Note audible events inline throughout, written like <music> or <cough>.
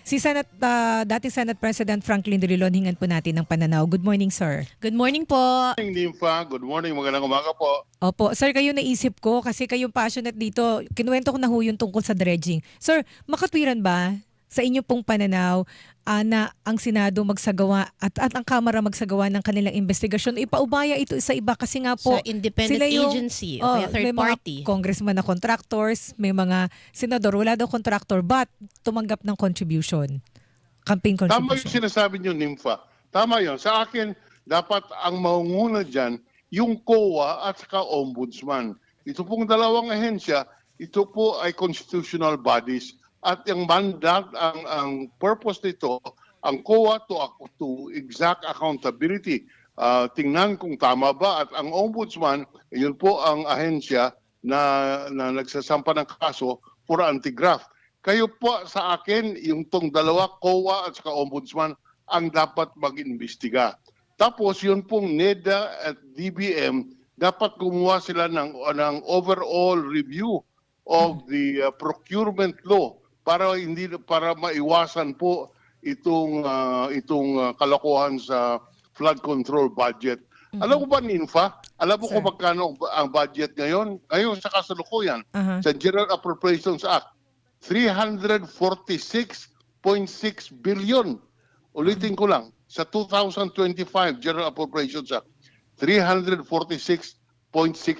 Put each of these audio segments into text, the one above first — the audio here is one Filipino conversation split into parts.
Si Senate, ah, dati Senate President Franklin Drilon, hingan po natin ng pananaw. Good morning, sir. Good morning po. Good morning, Nympha. Good morning. Magandang umaga po. Opo, sir, kayo naisip ko kasi kayong passionate dito. Kinuwento ko na ho yung tungkol sa dredging. Sir, makatwiran ba sa inyo pong pananaw ah, na ang Senado magsagawa at, at ang Kamara magsagawa ng kanilang investigasyon? Ipaubaya ito sa iba kasi nga po sa independent sila yung- agency Oh, o kaya third may party. mga congressman na contractors, may mga senador, wala daw contractor, but tumanggap ng contribution. Campaign Tama yung contribution. sinasabi niyo, Nympha. Tama yun. Sa akin, dapat ang maunguna dyan, yung COA at saka Ombudsman. Ito pong dalawang ahensya, ito po ay constitutional bodies. At yung mandat, ang, ang purpose nito, ang COA to, to exact accountability. Ah, tingnan kung tama ba. At ang Ombudsman, yun po ang ahensya na, na nagsasampa ng kaso for anti-graft. Kayo po sa akin, yung tong dalawa, COA at saka Ombudsman, ang dapat mag-imbestiga. Tapos yun pong NEDA at DBM, dapat gumawa sila ng, ng overall review of the uh, procurement law para hindi para maiwasan po itong uh, itong uh, kalokohan sa flood control budget. Alam ko ba, Ninfa? Alam mo Sir. kung magkano ang budget ngayon? Ngayon sa kasalukuyan, Aha. sa General Appropriations Act, 346.6 billion. Ulitin ko lang, sa 2025 General Appropriations Act, 346.6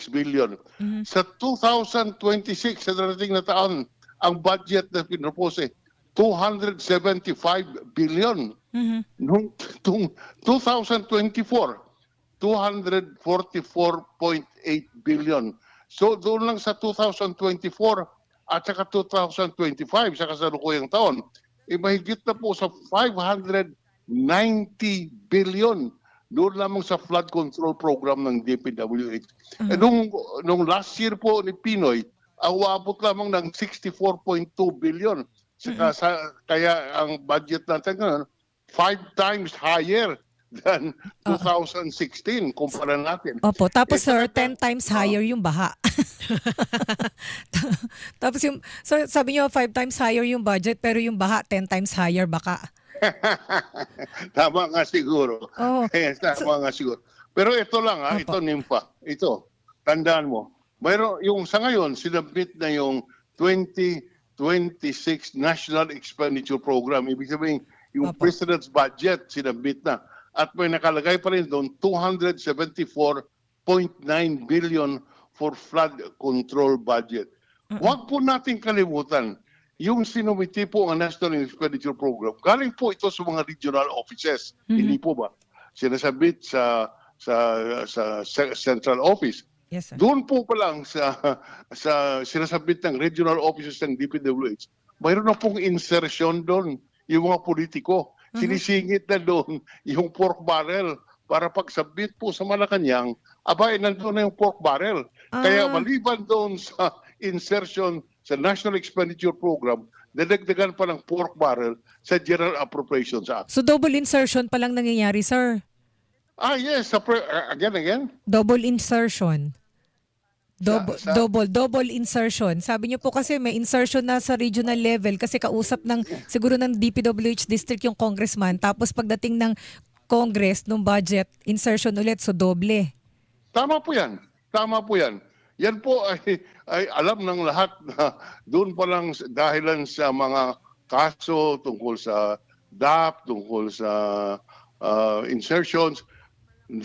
billion. Sa 2026, sa darating na taon, ang budget na pinropose, 275 billion. Mhm. Noong tung 2024, 244.8 billion. So doon lang sa 2024 at saka 2025 sa kasalukuyang taon, eh mahigit na po sa 590 billion doon lamang sa flood control program ng DPWH. Eh, nung, nung last year po ni Pinoy, ang uabot lamang ng 64.2 billion. Saka, sa, kaya ang budget natin ngayon, five times higher than 2016 kumpara natin. Opo, tapos Eh, sir, talaga- 10 times higher yung baha. <laughs> tapos yung, sir, sabi niyo 5 times higher yung budget pero yung baha 10 times higher baka. <laughs> Tama nga siguro. Oh. Eh, <laughs> tama nga siguro. Pero ito lang ha, Opo. ito Nimpa. Ito, tandaan mo. Mayroon yung sa ngayon sinabit na yung 2026 National Expenditure Program. Ibig sabihin, yung Opo. President's budget sinabit na. At may nakalagay pa rin doon 274.9 billion for flood control budget. Huwag po natin kalimutan yung sinumiti po ang National Expenditure Program. Galing po ito sa mga regional offices. Hindi po ba? Sinasabit sa sa sa ce- central office. Yes, sir. Doon po pa lang sa sa sinasabit ng regional offices ng DPWH, mayroon na pong insertion doon yung mga politiko. Sinisingit na doon yung pork barrel para pagsabit po sa Malacanang, abay, nandun na yung pork barrel. Kaya Ah. maliban doon sa insertion sa National Expenditure Program, dadagdagan pa ng pork barrel sa General Appropriations Act. So double insertion pa lang nangyayari, sir. Ah, yes. Uh, again, again. Double insertion. Double, Sa- sa- double, double insertion. Sabi niyo po kasi may insertion na sa regional level kasi kausap ng siguro ng DPWH district yung congressman tapos pagdating ng Congress nung budget, insertion ulit so doble. Tama po yan. Tama po yan. Yan po <laughs> ay, ay alam ng lahat na doon pa lang dahilan sa mga kaso tungkol sa DAP, tungkol sa uh, insertions, <laughs>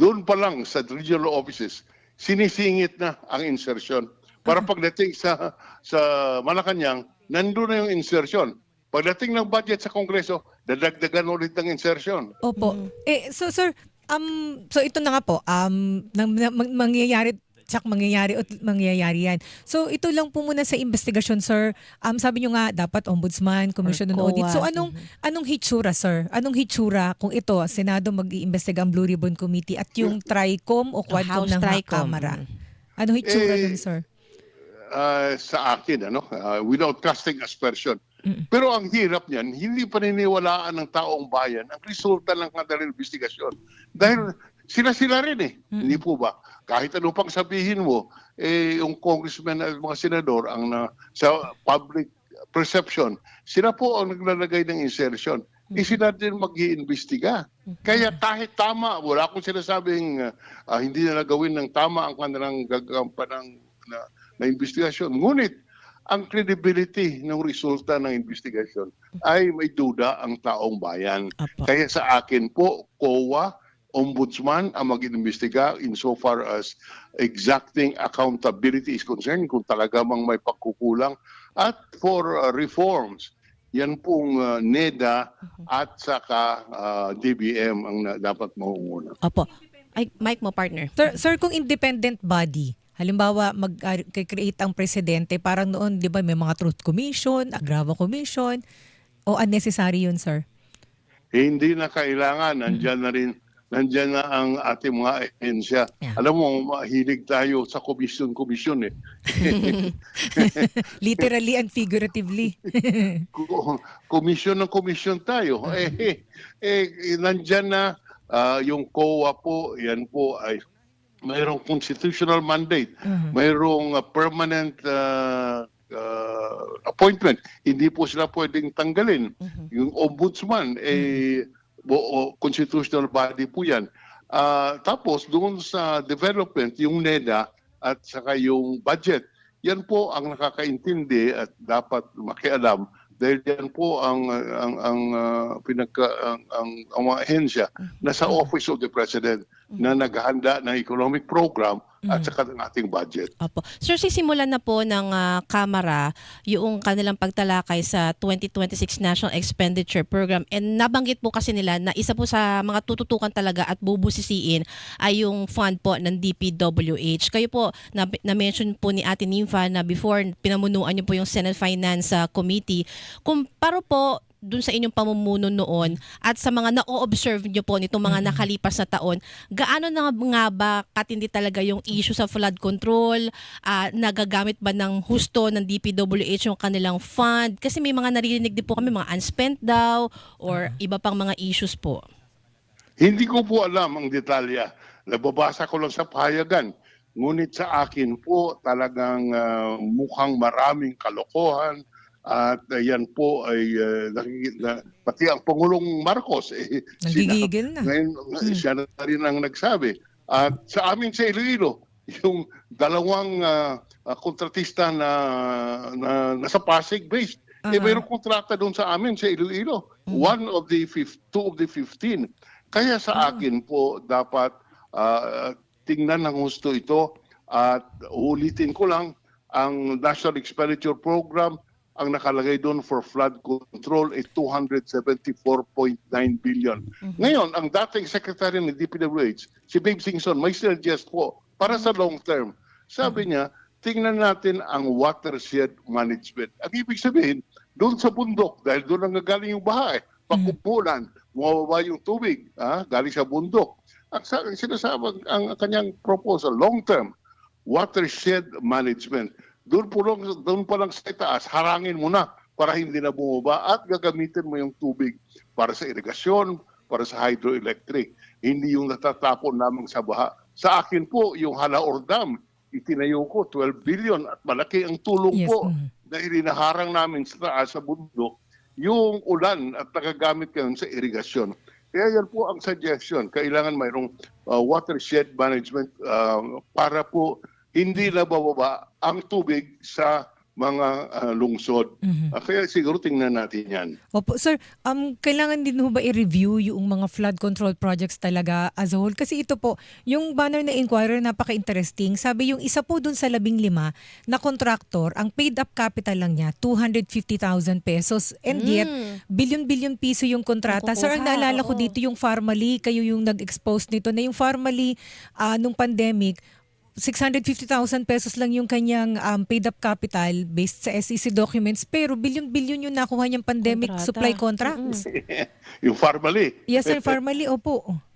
doon pa lang sa regional offices, sinisingit na ang insertion. Para pagdating sa sa Malacanang, nandun na yung insertion. Pagdating ng budget sa Kongreso, dadagdagan ulit ng insertion. Opo. Eh so sir, um so ito na nga po, um nang, nang- mang- mangyayari tsak mangyayari at mangyayari yan. So ito lang po muna sa investigasyon sir. Um sabi niyo nga dapat ombudsman, commission on audit. So anong anong hitsura sir? Anong hitsura kung ito Senado mag-iimbestiga ang Blue Ribbon Committee at yung TRICOM o Quadcom House ng TRICOM. Kamara? Anong hitsura Eh, nun sir? uh, sa akin, ano, uh, without casting aspersion. Pero ang hirap niyan, hindi paniniwalaan ng taong bayan ang resulta ng kanilang investigasyon. Dahil sila-sila rin eh. Hindi po ba? Kahit ano pang sabihin mo, eh, yung congressman at mga senador ang na, sa public perception, sila po ang naglalagay ng insertion. Eh sila din mag iimbestiga Kaya kahit tama, wala akong sinasabing uh, ah, hindi na nagawin ng tama ang kanilang gagampan ng na, na investigasyon. Ngunit, ang credibility ng resulta ng investigasyon ay may duda ang taong bayan. Apo. Kaya sa akin po, COA, Ombudsman ang mag-imbestiga insofar as exacting accountability is concerned kung talaga mang may pagkukulang at for uh, reforms yan pong uh, NEDA at saka uh, DBM ang na- dapat mauuna. Opo. Ay, mic mo, partner. Sir, sir, kung independent body, halimbawa mag-create ang presidente, parang noon, di ba, may mga truth commission, agrava commission, o unnecessary yun, sir? Hindi na kailangan, nandyan na rin, nandyan na ang ating mga ahensya. Yeah. Alam mo, mahilig tayo sa komisyon-komisyon eh. <laughs> Literally and figuratively. <laughs> Ko- komisyon ng komisyon tayo. Eh, eh, eh, nandyan na ah, yung COA po, yan po ay mayroong constitutional mandate, mayroong ah, permanent ah, ah, appointment. Hindi po sila pwedeng tanggalin. Yung ombudsman, eh, bo- o- constitutional body po yan. Ah, tapos, doon sa development, yung NEDA at saka yung budget, yan po ang nakakaintindi at dapat makialam dahil yan po ang ang ang ah, pinagka ang, ang, ang mga ahensya na sa office of the president na naghahanda ng economic program at saka ng ating budget. Opo. Sir, sisimulan na po ng ah, Kamara yung kanilang pagtalakay sa 2026 National Expenditure Program and nabanggit po kasi nila na isa po sa mga tututukan talaga at bubusisiin ay yung fund po ng DPWH. Kayo po, na- na-mention po ni Ate Nympha na before pinamunuan niyo po yung Senate Finance ah, Committee. Kumparo po dun sa inyong pamumuno noon at sa mga na-observe niyo po nitong mga nakalipas na taon, gaano na nga ba katindi talaga yung issue sa flood control? Ah, nagagamit ba ng husto ng DPWH yung kanilang fund? Kasi may mga naririnig din po kami, mga unspent daw or iba pang mga issues po. Hindi ko po alam ang detalya. Nababasa ko lang sa pahayagan. Ngunit sa akin po talagang ah, mukhang maraming kalokohan at yan po ay uh, nakikita, pati ang Pangulong Marcos eh, Nagigigil na. Ngayon, siya na rin ang nagsabi. At sa amin sa Iloilo, yung dalawang ah, ah, kontratista na, na nasa Pasig based, eh Aha. mayroong kontrata doon sa amin sa Iloilo. One of the two of the 15. Kaya sa akin po dapat ah, tingnan ng husto ito at ulitin ko lang ang National Expenditure Program ang nakalagay doon for flood control ay 274.9 billion. Ngayon, ang dating secretary ng DPWH, si Babe Singson, may suggest po para sa long term. Sabi niya, tingnan natin ang watershed management. Ang ibig sabihin, doon sa bundok, dahil doon ang gagaling yung baha eh, pakupulan, bumababa yung tubig, ah, galing sa bundok. Ang, ang sinasabi, ang kanyang proposal, long term, watershed management. Doon po lang, doon pa lang sa itaas, harangin mo na para hindi na bumaba at gagamitin mo yung tubig para sa irigasyon, para sa hydroelectric. Hindi yung natatapon lamang sa baha. Sa akin po, yung Halaor Dam, itinayo ko 12 billion at malaki ang tulong Yes, po dahil inaharang namin sa taas sa bundok yung ulan at nagagamit kayo sa irigasyon. Kaya yan po ang suggestion. Kailangan mayroong uh, watershed management uh, para po hindi na bababa ang tubig sa mga uh, lungsod. Mhm. Uh, kaya siguro tingnan natin yan. Opo, sir, um, kailangan din ho ba i-review yung mga flood control projects talaga as a whole? Kasi ito po, yung banner na inquirer, napaka-interesting. Sabi yung isa po dun sa labing lima na contractor, ang paid up capital lang niya, 250,000 pesos. And yet, billion-billion piso yung kontrata. Sir, ang naalala ko dito yung Farmally, kayo yung nag-expose nito, na yung Farmally, ah, nung pandemic, 650,000 pesos lang yung kanyang um, paid up capital based sa SEC documents pero billion-billion yung nakuha niyang pandemic Kontrata. supply contracts. <laughs> yung Farmally. Yes, sir, formally, opo. <laughs>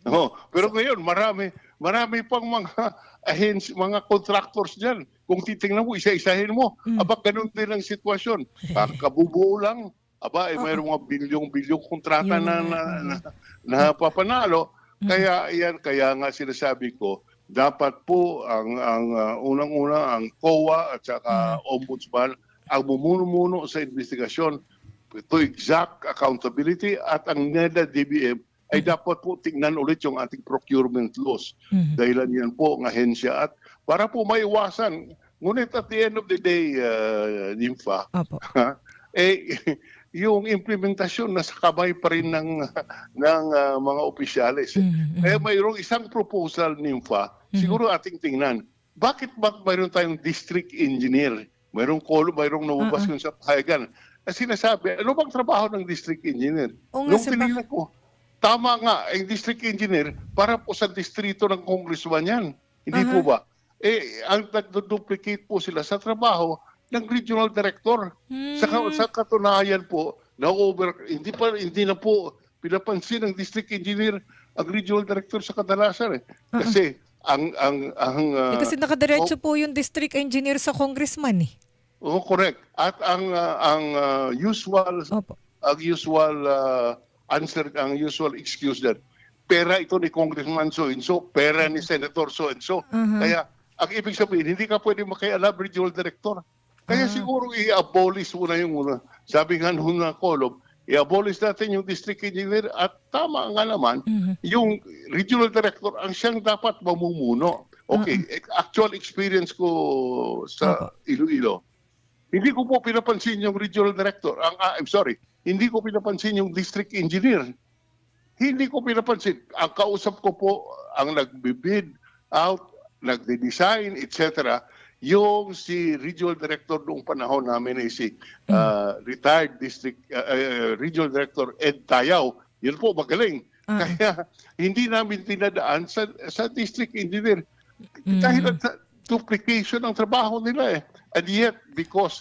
Oh, pero ngayon marami marami pang mga ahens, mga contractors diyan. Kung titingnan mo isa-isahin mo, aba ganun din ang sitwasyon. Kabubuo lang. Aba, eh, mayroong mga bilyong-bilyong kontrata Yun na, na, na, na papanalo. Kaya yan, kaya nga sinasabi ko, dapat po ang ang uh, unang-una ang COA at saka ombudsman ang mumuno sa investigasyon to exact accountability at ang NEDA DBM ay dapat po tingnan ulit yung ating procurement laws. Mhm. Dahilan yan po ang ahensya at para po maiwasan. Ngunit at the end of the day, uh, Nympha, Opo. <laughs> eh, yung implementasyon nasa kamay pa rin ng, <laughs> ng uh, mga opisyalis. Mhm, Eh, mayroong isang proposal, Nympha, siguro ating tingnan. Bakit ba mayroon tayong district engineer? Mayroong kolo, mayroong lumabas Uh-uh. sa pahayagan. At sinasabi, ano bang trabaho ng district engineer? Nga, Nung tinignan ko, tama nga, ang district engineer, para po sa distrito ng congressman yan. Hindi Aha. po ba? Eh, ang nagduplicate po sila sa trabaho ng regional director. Sa, Hmm. ka- sa katunayan po, na over, hindi, pa, hindi na po pinapansin ng district engineer ang regional director sa kadalasan eh. Kasi ang ang ang Eh, uh, kasi nakadiretso po yung district engineer sa congressman eh. oh, correct. At ang uh, ang uh, usual Opo. ang usual uh, answer ang usual excuse that pera ito ni Congressman so and so, pera ni Senator so and so. Aha. Kaya ang ibig sabihin hindi ka pwede makialam regional director. Kaya Ah. siguro i-abolish muna yung una. Sabi nga nung na Kolob, i-abolish natin yung district engineer at tama nga naman, Mhm. yung regional director ang siyang dapat mamumuno. Okay, ek- actual experience ko sa Iloilo. Hindi ko po pinapansin yung regional director. Ang, ah, I'm sorry, hindi ko pinapansin yung district engineer. Hindi ko pinapansin. Ang kausap ko po, ang nagbibid out, nagde-design, etc., yung si regional director noong panahon namin ay si ah, retired district ah, ah, regional director Ed Tayaw. Yun po, magaling. Ah. Kaya hindi namin tinadaan sa, sa district engineer. Mm. Dahil duplication ng trabaho nila eh. And yet, because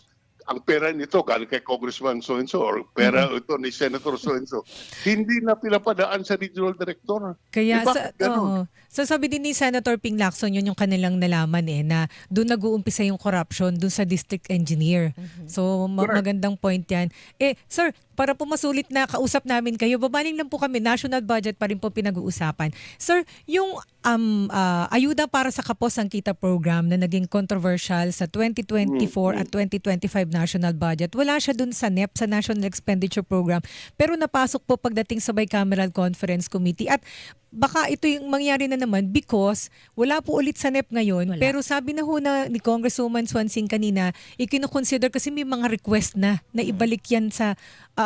ang pera nito galing kay Congressman so and so or pera ito ni Senator so and so, hindi na pinapadaan sa regional director. Kaya Eh, sa, oo. So sabi din ni Senator Ping Lacson, yun yung kanilang nalaman eh, na doon nag-uumpisa yung corruption doon sa district engineer. So ma- Correct. magandang point yan. Eh, sir, para po masulit na kausap namin kayo, babaling lang po kami, national budget pa rin po pinag-uusapan. Sir, yung um, ah, ayuda para sa Kapos ang Kita program na naging controversial sa 2024 at 2025 national budget, wala siya dun sa NEP, sa National Expenditure Program, pero napasok po pagdating sa Bicameral Conference Committee at baka ito yung mangyari na naman because wala po ulit sa NEP ngayon. Wala. Pero sabi na ho na ni Congresswoman Swansing kanina, ikinoconsider kasi may mga request na na ibalik yan sa,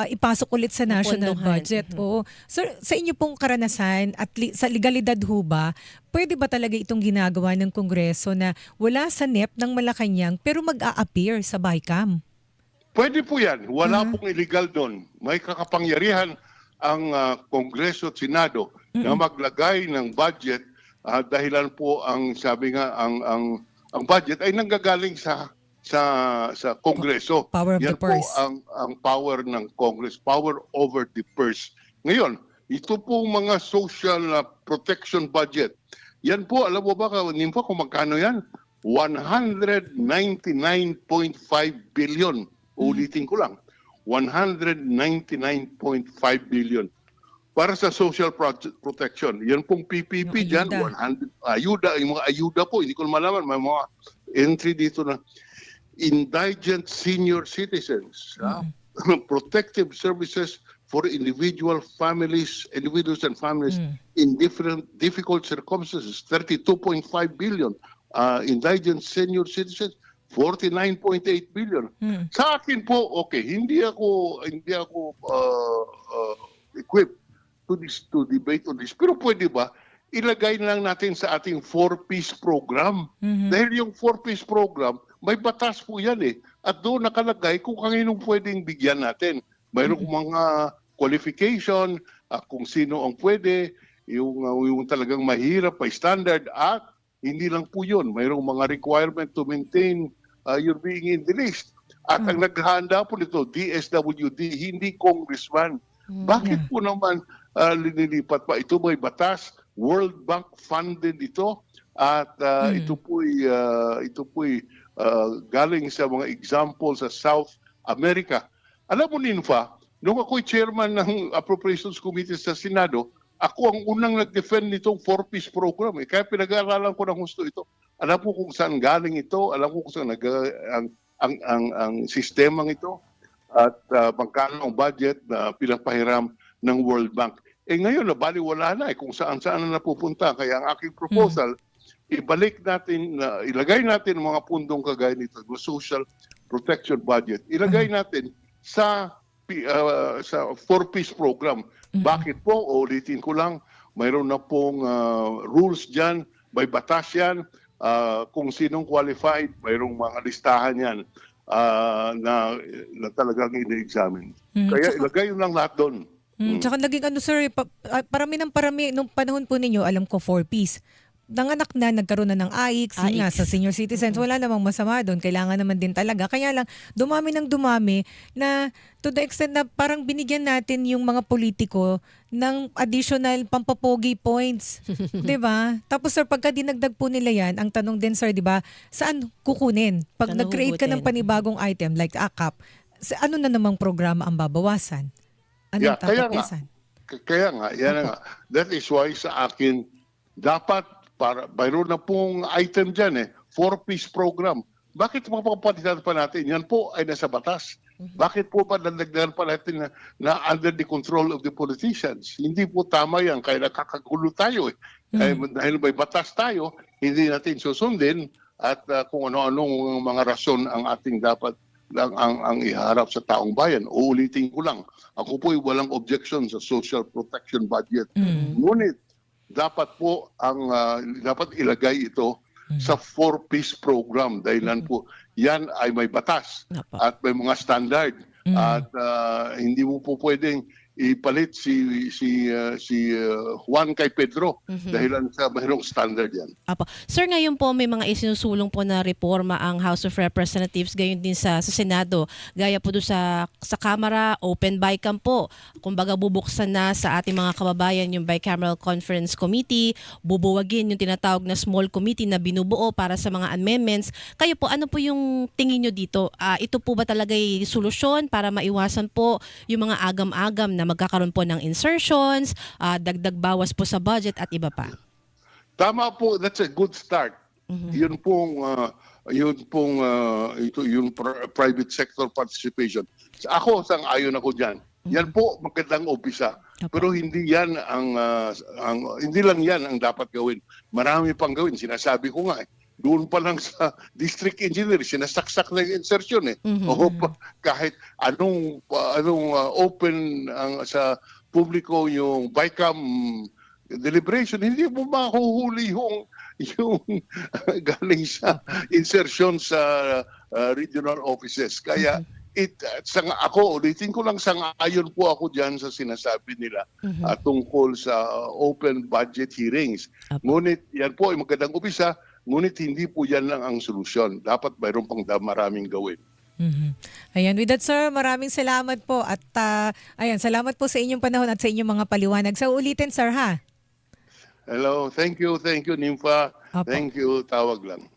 ipasok ulit sa national Napondohan. budget. Mhm. Oo. Sir, sa inyo pong karanasan at li- sa legalidad ho ba, pwede ba talaga itong ginagawa ng Kongreso na wala sa NEP ng Malacanang pero mag-a-appear sa BICAM? Pwede po yan. Wala pong illegal doon. May kakapangyarihan ang ah, Kongreso at Senado na maglagay ng budget ah, dahilan po ang sabi nga ang ang ang budget ay nanggagaling sa sa sa Kongreso. Power of Yan the purse. po ang ang power ng Congress, power over the purse. Ngayon, ito po mga social ah, protection budget. Yan po, alam mo ba, Nimpo, kung magkano yan? 199.5 billion. Ulitin ko lang. 199.5 billion. Para sa social protection. Yan pong PPP Yung dyan, ayuda. 100, ayuda, yung mga ayuda po, hindi ko malaman, may mga entry dito na indigent senior citizens. ah, <laughs> protective services for individual families, individuals and families Mm. in different difficult circumstances. 32.5 billion. Uh, indigent senior citizens, 49.8 billion. Hmm. Sa akin po, okay, hindi ako hindi ako uh, uh, equipped to this to debate on this. Pero pwede ba ilagay na lang natin sa ating four-piece program? Mhm. Dahil yung four-piece program, may batas po yan eh. At doon nakalagay kung kaninong pwedeng bigyan natin. Mayroong mga qualification, ah, kung sino ang pwede, yung, ah, yung talagang mahirap, may standard, at hindi lang po yun. Mayroong mga requirement to maintain ah, your being in the list. At ang naghahanda po nito, DSWD, hindi congressman. Bakit Yeah. po naman ah, linilipat pa? Ito may batas, World Bank funded ito at ah, Hmm. ito po ito po galing sa mga example sa South America. Alam mo Ninfa, nung ako'y chairman ng Appropriations Committee sa Senado, ako ang unang nag-defend nitong four-piece program. Eh. Kaya pinag-aaralan ko ng gusto ito. Alam ko kung saan galing ito, alam ko kung saan nag, ang, ang ang ang sistemang ito at uh, magkano ang budget na pinapahiram ng World Bank. Eh ngayon, nabaliwala na eh kung saan-saan na napupunta. Kaya ang aking proposal, ibalik natin, na ilagay natin ang mga pundong kagaya nito, yung social protection budget. Ilagay natin sa uh, sa four-piece program. Bakit po? Ulitin ko lang, mayroon na pong uh, rules dyan, may batas yan, uh, kung sinong qualified, mayroong mga listahan yan uh, na, na talagang ina-examine. Mm, Kaya ilagay yun lang lahat doon. Mm, tsaka naging ano sir, pa, ah, parami ng parami nung panahon po ninyo, alam ko four piece. Nanganak na, nagkaroon na ng AIX, yun nga, AIX. sa senior citizens, wala namang masama doon. Kailangan naman din talaga. Kaya lang, dumami ng dumami na to the extent na parang binigyan natin yung mga politiko ng additional pampapogi points. <laughs> 'Di ba? Tapos sir, pagka dinagdag po nila yan, ang tanong din sir, 'di ba, saan kukunin? Pag nag-create ka ng panibagong item like AKAP, sa ano na namang programa ang babawasan? Anong Yeah, kaya nga. Kaya nga, yan nga. That is why sa akin, dapat, para, mayroon na pong item dyan eh, four-piece program. Bakit mapapalitan pa natin? Yan po ay nasa batas. Bakit po pa dadagdagan pa natin na, na under the control of the politicians? Hindi po tama yan, kaya nakakagulo tayo eh. Kaya dahil may batas tayo, hindi natin susundin at uh, kung ano-anong mga rason ang ating dapat ang, ang, ang iharap sa taong bayan. Uulitin ko lang, ako po ay walang objection sa social protection budget. Mm. Ngunit dapat po ang ah, dapat ilagay ito sa four-piece program. Dahilan po yan ay may batas at may mga standard. Mm. at ah, hindi mo po pwedeng ipalit si si ah, si ah, Juan kay Pedro Mhm. dahilan sa mayroong standard yan. Apo. Sir, ngayon po may mga isinusulong po na reforma ang House of Representatives, gayon din sa, sa Senado. Gaya po doon sa, sa Kamara, open BICAM po. Kumbaga bubuksan na sa ating mga kababayan yung Bicameral Conference Committee, bubuwagin yung tinatawag na small committee na binubuo para sa mga amendments. Kayo po, ano po yung tingin nyo dito? Ah, ito po ba talaga yung solusyon para maiwasan po yung mga agam-agam na magkakaroon po ng insertions, ah, dagdag bawas po sa budget at iba pa? Tama po, that's a good start. Yun pong ah, yun pong ah, ito yung pr- private sector participation. Sa Ako sang ayon ako diyan. Yan po magandang umpisa. Apo. Pero hindi yan ang, ah, ang hindi lang yan ang dapat gawin. Marami pang gawin. Sinasabi ko nga eh. Doon pa lang sa <laughs> district engineer, sinasaksak na yung insertion eh. Mhm. O, kahit anong anong ah, open ang sa publiko yung BICAM deliberation, hindi mo mahuhuli yung yung <laughs> galing sa insertion sa ah, regional offices. Kaya it sang ako ulitin ko lang sang ayon po ako diyan sa sinasabi nila Mhm. ah, tungkol sa open budget hearings. Apo. Ngunit yan po ay magandang umpisa, ngunit hindi po yan lang ang solusyon. Dapat mayroon pang maraming gawin. Mhm. Ayan, with that sir, maraming salamat po at ah, ayan, salamat po sa inyong panahon at sa inyong mga paliwanag. Sa ulitin sir ha. Hello, thank you, thank you Nympha. Apo. Thank you, tawag lang.